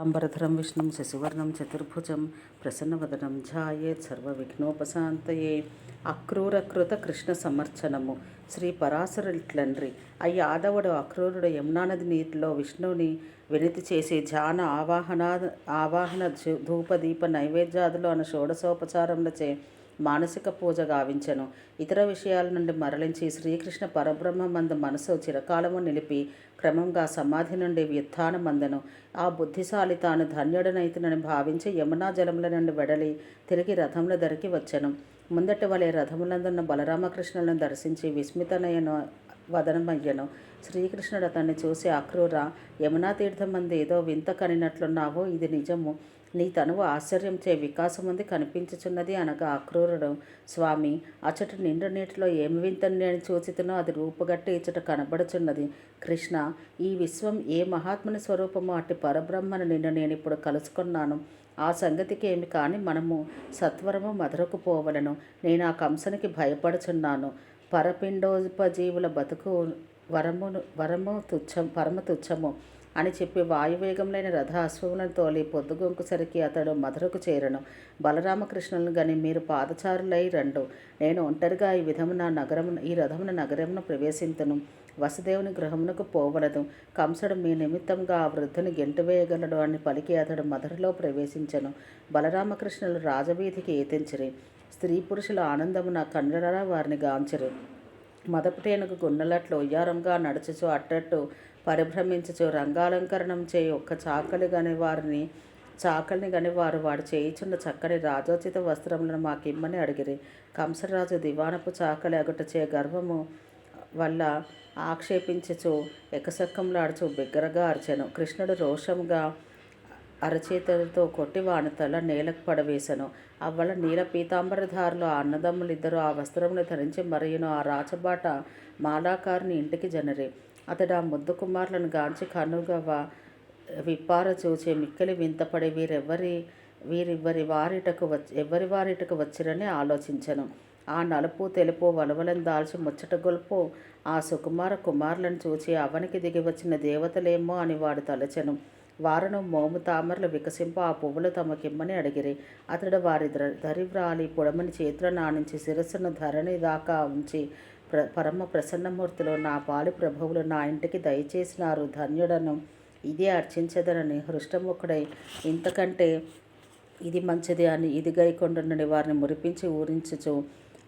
పీతాంబరధరం విష్ణుం శశివర్ణం చతుర్భుజం ప్రసన్నవదనం ఝాయేత్ సర్వవిఘ్నోపశాంతయే అక్రూరకృత కృష్ణ సమర్చనము శ్రీ పరాశరుట్లండ్రి అయ్యి ఆదవుడు అక్రూరుడు యమునానది నీటిలో విష్ణువుని వినతి చేసి ధ్యాన ఆవాహన ఆవాహన ధూపదీప నైవేద్యాదులు అన్న షోడశోపచారములచే మానసిక పూజ గావించను. ఇతర విషయాల నుండి మరలించి శ్రీకృష్ణ పరబ్రహ్మ మంద మనసు చిరకాలము నిలిపి క్రమంగా సమాధి నుండి వ్యుత్థానమందను ఆ బుద్ధిశాలి తాను ధన్యుడనైతునని భావించి యమునా జలముల నుండి వెడలి తిరిగి రథముల ధరికి వచ్చెను. ముందటి వలె రథములందున్న బలరామకృష్ణులను దర్శించి విస్మితనయను వదనమయ్యను. శ్రీకృష్ణుడు అతన్ని చూసి అక్రూర యమునా తీర్థం మంది ఏదో వింత కనినట్లున్నావో ఇది నిజము. నీ తనువు ఆశ్చర్యంచే వికాసముంది కనిపించుచున్నది అనగా అక్రూరుడు స్వామి అచట నిండు నీటిలో ఏమి వింతని నేను చూచితునో అది రూపుగట్టి ఇచ్చట కనబడుచున్నది. కృష్ణ ఈ విశ్వం ఏ మహాత్ముని స్వరూపమో అట్టి పరబ్రహ్మను నిన్ను నేను ఇప్పుడు కలుసుకున్నాను. ఆ సంగతికి ఏమి కానీ మనము సత్వరము మధురకు పోవలను. నేను ఆ కంసనికి భయపడుచున్నాను. పరపిండోపజీవుల బతుకు వరమును వరము తుచ్చం పరమ తుచ్చము. అని చెప్పి వాయువేగంలైన రథ అశ్వములను తోలి పొద్దుగొంకుసరికి అతడు మధురకు చేరను. బలరామకృష్ణులను గని మీరు పాదచారులై రండు. నేను ఒంటరిగా ఈ విధమున నగరమున ఈ రథమున నగరమును ప్రవేశింతును. వసుదేవుని గృహమునకు పోవలదు. కంసుడు మీ నిమిత్తంగా ఆ వృద్ధుని గెంటువేయగలడు అని పలికి అతడు మధురలో ప్రవేశించను. బలరామకృష్ణులు రాజవీధికి ఏతించిరి. స్త్రీ పురుషుల ఆనందమున కండరా వారిని గాంచరు. మదపుటేనుగు గున్నలట్లు ఉయ్యారంగా నడుచుచు అట్టట్టు పరిభ్రమించుచు రంగాలంకరణం చేయి ఒక్క చాకలి గని వారిని చాకలిని గని వారు వాడు చేయిచున్న చక్కని రాజోచిత వస్త్రములను మాకిమ్మని అడిగిరి. కంసరాజు దివానపు చాకలి అగుటచే గర్వము వల్ల ఆక్షేపించుచు ఎకసక్కంలాడుచు బిగ్గరగా అరిచెను. కృష్ణుడు రోషముగా అరచేతులతో కొట్టి వాని తల నేలకు పడవేశను అవ్వల నీల పీతాంబరధారులు ఆ అన్నదమ్ములిద్దరూ ఆ వస్త్రమును ధరించి మరియును ఆ రాచబాట మాలాకారుని ఇంటికి జనరి. అతడు ఆ ముద్దు కుమారులను గాంచి కనుగవ విప్పార చూచి మిక్కిలి వింతపడి వీరెవ్వరి వీరివ్వరి వారిటకు వచ్చి ఎవరి వారిటకు వచ్చిరని ఆలోచించను. ఆ నలుపు తెలుపు వలవలను దాల్చి ముచ్చట గొలుపు ఆ సుకుమార కుమారులను చూచి అవనికి దిగి వచ్చిన దేవతలేమో అని వాడు తలచెను. వారును మోము తామరలు వికసింప ఆ పువ్వులు తమకిమ్మని అడిగిరి. అతడు వారి దరివ్రాలి పొడమని చేతుల నానించి శిరస్సును ధరణి దాకా ఉంచి ప్ర పరమ ప్రసన్నమూర్తిలో నా పాలి ప్రభువులు నా ఇంటికి దయచేసినారు ధన్యుడను. ఇదే అర్చించదనని హృష్టముఖుడై ఇంతకంటే ఇది మంచిది అని ఇది గైకొండనుడి వారిని మురిపించి ఊరించుచు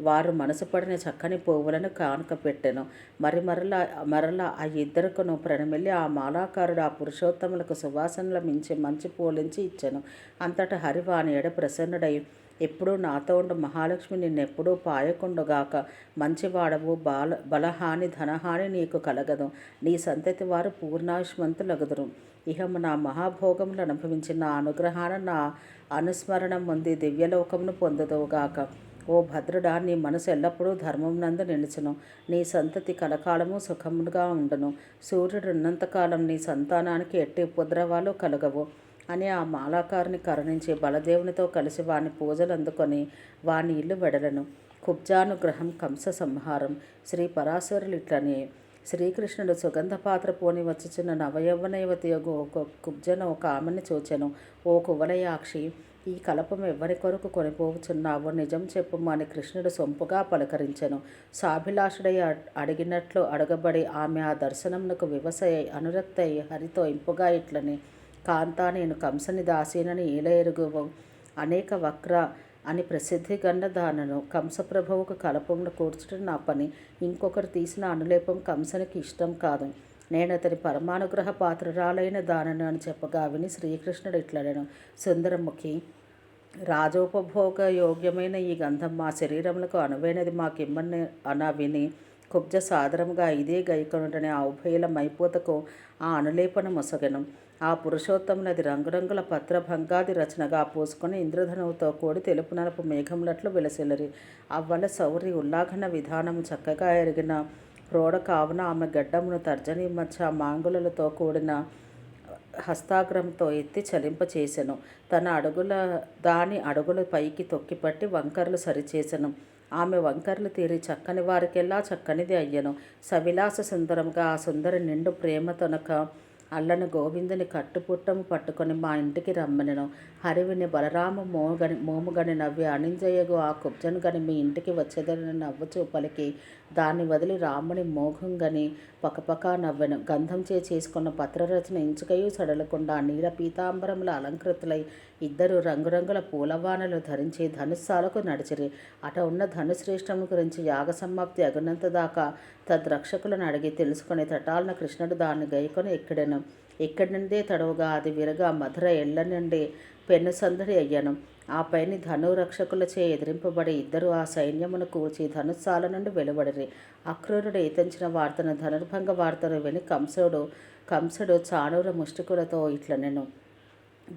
వారు మనసుపడిన చక్కని పువ్వులను కానుక పెట్టెను. మరి మరలా మరలా ఆ ఇద్దరుకును ప్రణమిల్లి ఆ మాలాకారుడు ఆ పురుషోత్తములకు సువాసనల మించి మంచి పూలించి ఇచ్చెను. అంతటా హరివాణి ఎడ ప్రసన్నుడై ఎప్పుడూ నాతో ఉండు మహాలక్ష్మి నిన్నెప్పుడూ పాయకుండుగాక మంచివాడవు బాల బలహాని ధనహాని నీకు కలగదు. నీ సంతతి వారు పూర్ణాయుష్మంతులగుదురు. ఇహము నా మహాభోగములు అనుభవించిన నా అనుగ్రహాన నా అనుస్మరణం ఉంది. దివ్యలోకమును పొందదువుగాక. ఓ భద్రుడా నీ మనసు ఎల్లప్పుడూ ధర్మం నందు నిలిచను. నీ సంతతి కలకాలము సుఖముగా ఉండును. సూర్యుడు ఉన్నంతకాలం నీ సంతానానికి ఎట్టి ఉపద్రవాలు కలగవు. అని ఆ మాలాకారుని కరుణించి బలదేవునితో కలిసి వాని పూజలు అందుకొని వాని ఇల్లు వెడలను. కుబ్జానుగ్రహం కంస సంహారం. శ్రీ పరాశరులు ఇట్లనే. శ్రీకృష్ణుడు సుగంధ పాత్ర పోని వచ్చుచున్న నవయవనయవతి ఒక కుబ్జన ఒక ఆమెను చూచెను. ఓ కువలయాక్షి ఈ కలపం ఎవరి కొరకు కొనిపోవచ్చున్నావో నిజం చెప్పుము అని కృష్ణుడు సొంపుగా పలకరించెను. సాభిలాషుడై అడిగినట్లు అడగబడి ఆమె ఆ దర్శనమునకు వివసయ్యి అనురక్తయి హరితో ఇంపుగా ఇట్లని కాంతా నేను కంసని దాసీనని ఈల ఎరుగువు అనేక వక్ర అని ప్రసిద్ధి గండ దానను కంసప్రభువుకు కలపమును కూర్చుట నా పని. ఇంకొకరు తీసిన అనులేపం కంసనికి ఇష్టం కాదు. నేను అతని పరమానుగ్రహ పాత్రరాలైన దానను అని చెప్పగా విని శ్రీకృష్ణుడు ఇట్లనను. సుందరముఖి రాజోపభోగ యోగ్యమైన ఈ గంధం మా శరీరములకు అనువైనది మాకిమ్మని అనా విని కుబ్జ సాదరముగా ఇదే గైకొనుటనే ఆ ఉభయుల మైపోతకు ఆ అనులేపన మొసగెను. ఆ పురుషోత్తమునది రంగురంగుల పత్రభంగాది రచనగా పోసుకుని ఇంద్రధనువుతో కూడి తెలుపు నలుపు మేఘములట్లు విలసిల్లరి. అవ్వల సౌరి ఉల్లాఘన విధానము చక్కగా ఎరిగిన ప్రోడ కావున ఆమె గడ్డమును తర్జని మధ్య మాంగులతో కూడిన హస్తాగ్రంతో ఎత్తి చలింపచేసెను. తన అడుగుల దాని అడుగుల పైకి తొక్కిపట్టి వంకర్లు సరిచేసెను. ఆమె వంకర్లు తీరి చక్కని వారికెల్లా చక్కనిది అయ్యను. సవిలాస సుందరంగా ఆ సుందరి నిండు ప్రేమ తొనక అల్లన గోవిందుని కట్టుపుట్టము పట్టుకొని మా ఇంటికి రమ్మనెను. హరివిని బలరామ మోగని మోముగని నవ్వి అణింజయ్యగు ఆ కుబ్జను గని మీ ఇంటికి వచ్చేదని నవ్వు చూపలికి దాన్ని వదిలి రాముని మోఘంగని పకపక నవ్వెను. గంధం చే చేసుకున్న పత్రరచన ఇంచుకయు సడలకుండా నీల పీతాంబరముల అలంకృతులై ఇద్దరు రంగురంగుల పూలవానలు ధరించి ధనుస్సాలకు నడిచిరి. అట ఉన్న ధనుశ్రేష్టము గురించి యాగ సమాప్తి అగునంత దాకా తద్రక్షకులను అడిగి తెలుసుకుని తటాలన కృష్ణుడు దాన్ని గైకొని ఎక్కడెను. ఎక్కడి నుండే తడవుగా అది విరగా మధుర ఎళ్ళ నుండి పెన్ను సందడి అయ్యాను. ఆ ధనురక్షకులచే ఎదిరింపబడి ఇద్దరు ఆ సైన్యమును కూర్చి ధనుస్సాల నుండి వెలువడిరి. అక్రూరుడు ఈతంచిన వార్తను ధనుర్భంగ వార్తను విని కంసుడు కంసుడు చాణూర ముష్టికులతో ఇట్ల నేను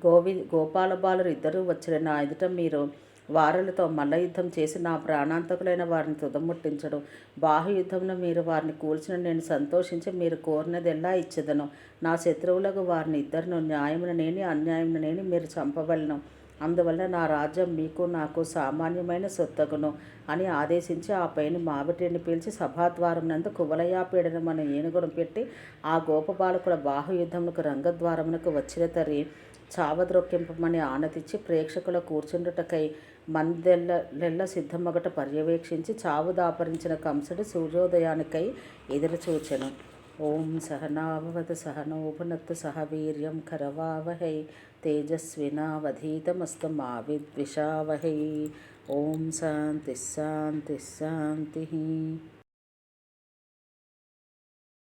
గోవి గోపాలబాలురు ఇద్దరూ వచ్చిన నా ఎదుట మీరు వారులతో మల్ల యుద్ధం చేసి నా ప్రాణాంతకులైన వారిని తుదముట్టించడు. బాహుయుద్ధంలో మీరు వారిని కూల్చిన నేను సంతోషించి మీరు కోరినదెల్లా ఇచ్చదను. నా శత్రువులకు వారిని ఇద్దరును న్యాయమున నేని అన్యాయమున నేని మీరు చంపవలను. అందువల్ల నా రాజ్యం మీకు నాకు సామాన్యమైన సొత్తగును అని ఆదేశించి ఆ పైన మావిటిని పిలిచి సభాద్వారం నందు కువలయాపీడనం మన ఏనుగును పెట్టి ఆ గోపబాలకుల బాహుయుద్ధమునకు రంగద్వారమునకు వచ్చిన తరి చావద్రొక్కింపమని ఆనతిచ్చి ప్రేక్షకుల కూర్చుండుటకై మందెల్ల సిద్ధమగట పర్యవేక్షించి చావు దాపరించిన కంసుడు సూర్యోదయానికై ఎదురుచూచెను. ஓம் சகனாபவது சகனோபுனத்து சகவீரியம் கரவாவகை தேஜஸ்வினாவதீதமஸ்தமாவித்விஷாவகை ஓம் சாந்தி சாந்தி சாந்தி